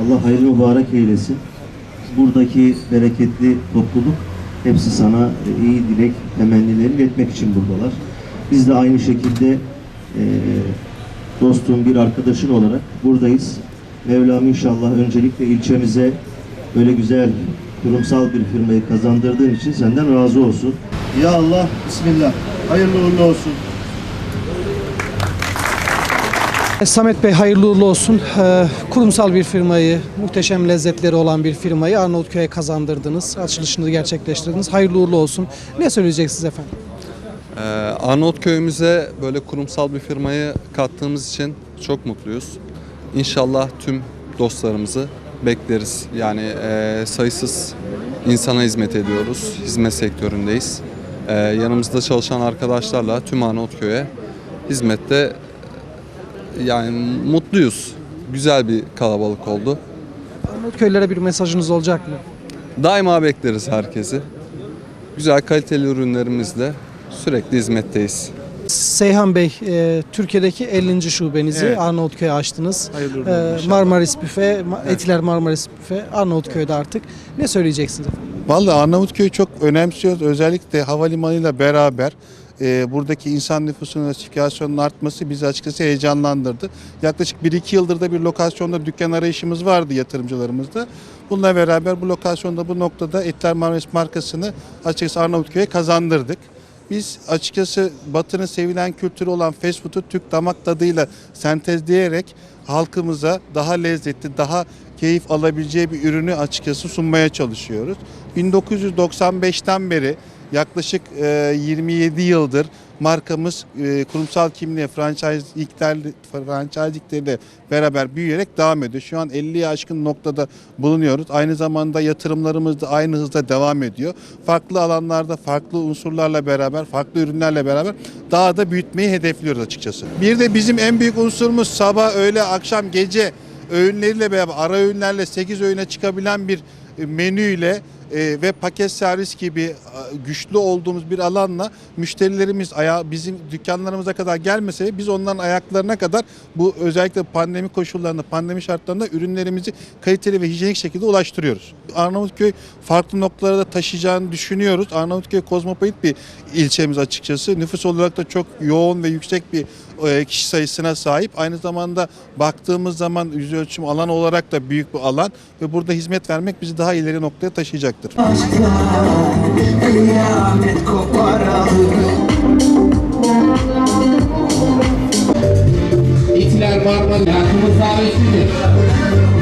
Allah hayırlı mübarek eylesin. Buradaki bereketli topluluk hepsi sana e, iyi dilek, temennilerini iletmek için buradalar. Biz de aynı şekilde e, dostum, bir arkadaşın olarak buradayız. Mevlam inşallah öncelikle ilçemize böyle güzel kurumsal bir firmayı kazandırdığın için senden razı olsun. Ya Allah, Bismillah. Hayırlı uğurlu olsun. Samet Bey hayırlı uğurlu olsun. Ee, kurumsal bir firmayı, muhteşem lezzetleri olan bir firmayı Arnavutköy'e kazandırdınız. Açılışını gerçekleştirdiniz. Hayırlı uğurlu olsun. Ne söyleyeceksiniz efendim? Ee, Arnavutköy'ümüze böyle kurumsal bir firmayı kattığımız için çok mutluyuz. İnşallah tüm dostlarımızı bekleriz. Yani e, sayısız insana hizmet ediyoruz. Hizmet sektöründeyiz. Yanımızda çalışan arkadaşlarla tüm Arnavutköy'e hizmette e, yani mutluyuz. Güzel bir kalabalık oldu. Arnavutköylere bir mesajınız olacak mı? Daima bekleriz herkesi. Güzel kaliteli ürünlerimizle sürekli hizmetteyiz. Seyhan Bey, e, Türkiye'deki 50. şubenizi Evet. Arnavutköy'e açtınız. Hayırlı uğurlu olsun inşallah. Marmaris Büfe, Ma- Etiler Marmaris Büfe, Arnavutköy'de artık. Ne söyleyeceksiniz efendim? Vallahi Arnavutköy'ü çok önemsiyoruz. Özellikle havalimanıyla beraber e, buradaki insan nüfusunun notifikasyonunun artması bizi açıkçası heyecanlandırdı. Yaklaşık 1-2 yıldır da bir lokasyonda dükkan arayışımız vardı yatırımcılarımızda. Bununla beraber bu lokasyonda bu noktada Etler Marmaris markasını açıkçası Arnavutköy'e kazandırdık. Biz açıkçası Batı'nın sevilen kültürü olan fast food'u Türk damak tadıyla sentezleyerek halkımıza daha lezzetli, daha keyif alabileceği bir ürünü açıkçası sunmaya çalışıyoruz. 1995'ten beri yaklaşık e, 27 yıldır markamız e, kurumsal kimliğe franchise'liklerle beraber büyüyerek devam ediyor. Şu an 50'ye aşkın noktada bulunuyoruz. Aynı zamanda yatırımlarımız da aynı hızda devam ediyor. Farklı alanlarda farklı unsurlarla beraber, farklı ürünlerle beraber daha da büyütmeyi hedefliyoruz açıkçası. Bir de bizim en büyük unsurumuz sabah, öğle, akşam, gece öğünleriyle beraber ara öğünlerle 8 öğüne çıkabilen bir e, menüyle e, ve paket servis gibi e, güçlü olduğumuz bir alanla müşterilerimiz aya bizim dükkanlarımıza kadar gelmese biz onların ayaklarına kadar bu özellikle pandemi koşullarında, pandemi şartlarında ürünlerimizi kaliteli ve hijyenik şekilde ulaştırıyoruz. Arnavutköy farklı noktalara da taşıyacağını düşünüyoruz. Arnavutköy kozmopolit bir ilçemiz açıkçası. Nüfus olarak da çok yoğun ve yüksek bir e, kişi sayısına sahip. Aynı zamanda baktığımız zaman yüz ölçüm alan olarak da büyük bir alan ve burada hizmet vermek bizi daha ileri noktaya taşıyacaktır. Kıyamet koparalım İtiler Marmara davetlidir.